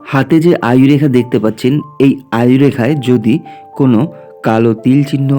হাতে যে আয়ুরেখা দেখতে পাচ্ছেন, এই আয়ুরেখায় যদি কোনো কালো তিল চিহ্ন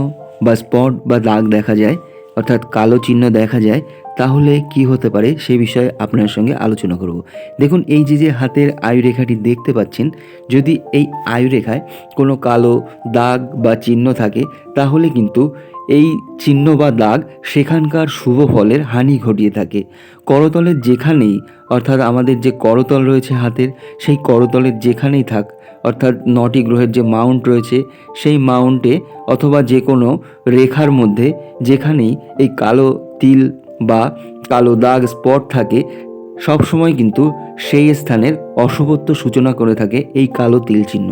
বা স্পট বা দাগ দেখা যায়, অর্থাৎ কালো চিহ্ন দেখা যায়, তাহলে কি হতে পারে সে বিষয়ে আপনার সঙ্গে আলোচনা করব। দেখুন, এই যে যে হাতের আয়ুরেখাটি দেখতে পাচ্ছেন, যদি এই আয়ুরেখায় কোনো কালো দাগ বা চিহ্ন থাকে, তাহলে কিন্তু এই চিহ্ন বা দাগ সেখানকার শুভ ফলের হানি ঘটিয়ে থাকে। করতলের যেখানেই অর্থাৎ আমাদের যে করতল রয়েছে হাতের, সেই করতলের যেখানেই থাক, অর্থাৎ নটি গ্রহের যে মাউন্ট রয়েছে, সেই মাউন্টে অথবা যে কোনো রেখার মধ্যে যেখানেই এই কালো তিল বা কালো দাগ স্পট থাকে, সব সময় কিন্তু সেই স্থানের অশুভত্ব সূচনা করে থাকে এই কালো তিল চিহ্ন।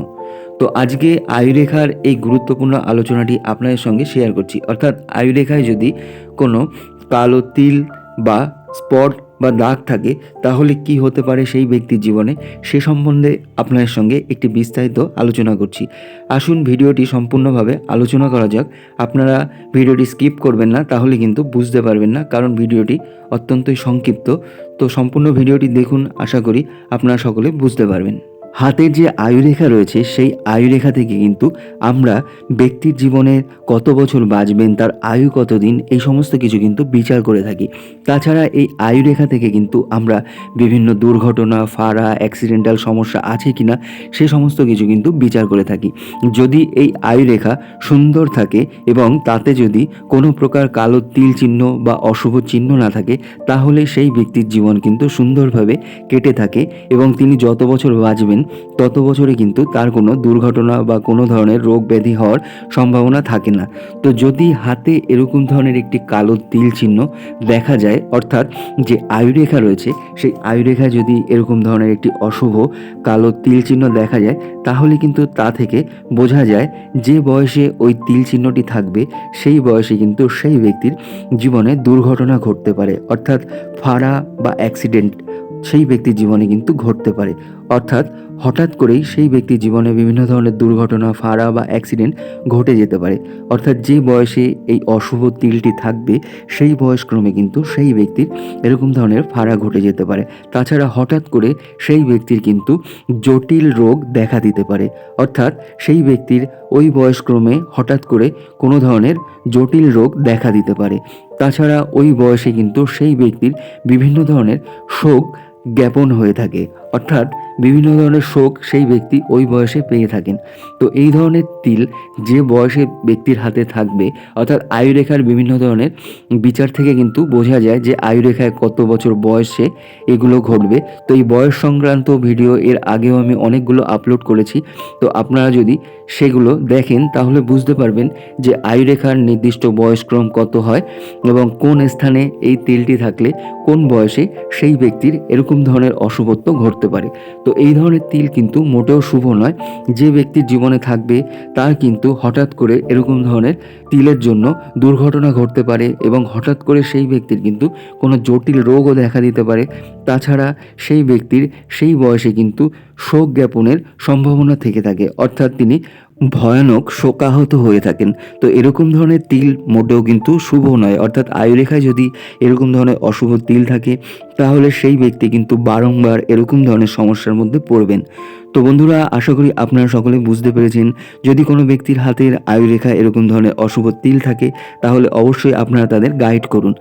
তো আজকে আয়ুরেখার এই গুরুত্বপূর্ণ আলোচনাটি আপনাদের সঙ্গে শেয়ার করছি। অর্থাৎ আয়ুরেখায় যদি কোনো কালো তিল বা স্পট বা দাগ থাকে, তাহলে কি হতে পারে সেই ব্যক্তির জীবনে? সে সম্বন্ধে আপনাদের সঙ্গে একটি বিস্তারিত আলোচনা করছি। আসুন ভিডিওটি সম্পূর্ণভাবে আলোচনা করা যাক। আপনারা ভিডিওটি স্কিপ করবেন না, তাহলে কিন্তু বুঝতে পারবেন না, কারণ ভিডিওটি অত্যন্তই সংক্ষিপ্ত। তো সম্পূর্ণ ভিডিওটি দেখুন, আশা করি আপনারা সকলে বুঝতে পারবেন। হাতের যে আয়ুরেখা রয়েছে, সেই আয়ুরেখা থেকে কিন্তু আমরা ব্যক্তির জীবনের কত বছর বাঁচবেন, তার আয়ু কতদিন, এই সমস্ত কিছু কিন্তু বিচার করে থাকি। তাছাড়া এই আয়ুরেখা থেকে কিন্তু আমরা বিভিন্ন দুর্ঘটনা, ফাড়া অ্যাক্সিডেন্টাল সমস্যা আছে কিনা, সে সমস্ত কিছু কিন্তু বিচার করে থাকি। যদি এই আয়ুরেখা সুন্দর থাকে এবং তাতে যদি কোনো প্রকার কালো তিল চিহ্ন বা অশুভ চিহ্ন না থাকে, তাহলে সেই ব্যক্তির জীবন কিন্তু সুন্দরভাবে কেটে থাকে এবং তিনি যত বছর বাঁচবেন তত বছরে কিন্তু তার কোনো দুর্ঘটনা বা কোনো ধরনের রোগ ব্যাধি হওয়ার সম্ভাবনা থাকে না। তো যদি হাতে এরকম ধরনের একটি কালো তিল চিহ্ন দেখা যায়, অর্থাৎ যে আয়ুরেখা রয়েছে, সেই আয়ুরেখা যদি এরকম ধরনের একটি অশুভ কালো তিল চিহ্ন দেখা যায়, তাহলে কিন্তু তা থেকে বোঝা যায় যে বয়সে ওই তিল চিহ্নটি থাকবে, সেই বয়সে কিন্তু সেই ব্যক্তির জীবনে দুর্ঘটনা ঘটতে পারে। অর্থাৎ ফাড়া বা অ্যাক্সিডেন্ট সেই ব্যক্তির জীবনে কিন্তু ঘটতে পারে। অর্থাৎ হঠাৎ করেই সেই ব্যক্তির জীবনে বিভিন্ন ধরনের দুর্ঘটনা, ফাড়া বা অ্যাক্সিডেন্ট ঘটে যেতে পারে। অর্থাৎ যে বয়সে এই অশুভ তিলটি থাকবে, সেই বয়সক্রমে কিন্তু সেই ব্যক্তির এরকম ধরনের ফাড়া ঘটে যেতে পারে। তাছাড়া হঠাৎ করে সেই ব্যক্তির কিন্তু জটিল রোগ দেখা দিতে পারে। অর্থাৎ সেই ব্যক্তির ওই বয়সক্রমে হঠাৎ করে কোনো ধরনের জটিল রোগ দেখা দিতে পারে। তাছাড়া ওই বয়সে কিন্তু সেই ব্যক্তির বিভিন্ন ধরনের শোক জ্ঞাপন হয়ে থাকে। অর্থাৎ বিভিন্ন ধরনের শোক সেই ব্যক্তি ওই বয়সে পেয়ে থাকেন। তো এই ধরনের তিল যে বয়সে ব্যক্তির হাতে থাকবে, অর্থাৎ আয়ুরেখার বিভিন্ন ধরনের বিচার থেকে কিন্তু বোঝা যায় যে আয়ুরেখায় কত বছর বয়সে এগুলো ঘটবে। তো এই বয়স সংক্রান্ত ভিডিও এর আগেও আমি অনেকগুলো আপলোড করেছি। তো আপনারা যদি সেগুলো দেখেন, তাহলে বুঝতে পারবেন যে আয়ুরেখার নির্দিষ্ট বয়সক্রম কত হয় এবং কোন স্থানে এই তিলটি থাকলে কোন বয়সে সেই ব্যক্তির এরকম ধরনের অশুভত্ব ঘটতে পারে। তো এই ধরনের তিল কিন্তু মোটেও শুভ নয়। যে ব্যক্তির জীবনে থাকবে, তার কিন্তু হঠাৎ করে এরকম ধরনের তিলের জন্য দুর্ঘটনা ঘটতে পারে এবং হঠাৎ করে সেই ব্যক্তির কিন্তু কোনো জটিল রোগও দেখা দিতে পারে। তাছাড়া সেই ব্যক্তির সেই বয়সে কিন্তু শোক জ্ঞাপনের সম্ভাবনা থেকে থাকে। অর্থাৎ তিনি ভয়ানক শোকাহত হয়ে থাকেন। তো এরকম ধরনের তিল মোটেও কিন্তু শুভ নয়। অর্থাৎ আয়ুরেখায় যদি এরকম ধরনের অশুভ তিল থাকে, তাহলে সেই ব্যক্তি কিন্তু বারংবার এরকম ধরনের সমস্যার মধ্যে পড়বেন। তো বন্ধুরা, আশা করি আপনারা সকলে বুঝতে পেরেছেন, যদি কোনো ব্যক্তির হাতের আয়ুরেখা এরকম ধরনের অশুভ তিল থাকে, তাহলে অবশ্যই আপনারা তাদের গাইড করুন।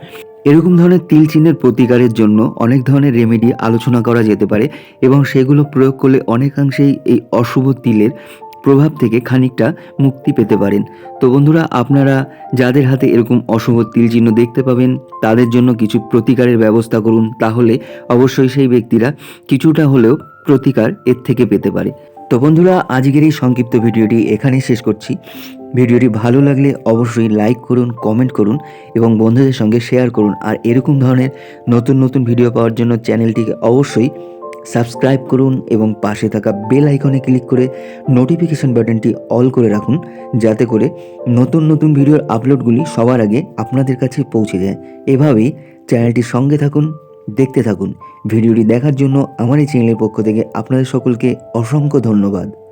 এরকম ধরনের তিল চিহ্নের প্রতিকারের জন্য অনেক ধরনের রেমেডি আলোচনা করা যেতে পারে এবং সেগুলো প্রয়োগ করলে অনেকাংশেই এই অশুভ তিলের প্রভাব থেকে খানিকটা মুক্তি পেতে পারেন। তো বন্ধুরা, আপনারা যাদের হাতে এরকম অশুভ তিল চিহ্ন দেখতে পাবেন, তাদের জন্য কিছু প্রতিকারের ব্যবস্থা করুন। তাহলে অবশ্যই সেই ব্যক্তিরা কিছুটা হলেও প্রতিকার এর থেকে পেতে পারে। তো বন্ধুরা, আজকের এই সংক্ষিপ্ত ভিডিওটি এখানেই শেষ করছি। ভিডিওটি ভালো লাগলে অবশ্যই লাইক করুন কমেন্ট করুন এবং বন্ধুদের সঙ্গে শেয়ার করুন। আর এরকম ধরনের নতুন নতুন ভিডিও পাওয়ার জন্য চ্যানেলটিকে অবশ্যই সাবস্ক্রাইব করুন এবং পাশে থাকা বেল আইকনে ক্লিক করে নোটিফিকেশন বাটনটি অল করে রাখুন, যাতে করে নতুন নতুন ভিডিওর আপলোডগুলি সবার আগে আপনাদের কাছে পৌঁছে যায়। এভাবেই চ্যানেলটির সঙ্গে থাকুন দেখতে থাকুন। ভিডিওটি দেখার জন্য আমার এই চ্যানেলের পক্ষ থেকে আপনাদের সকলকে অসংখ্য ধন্যবাদ।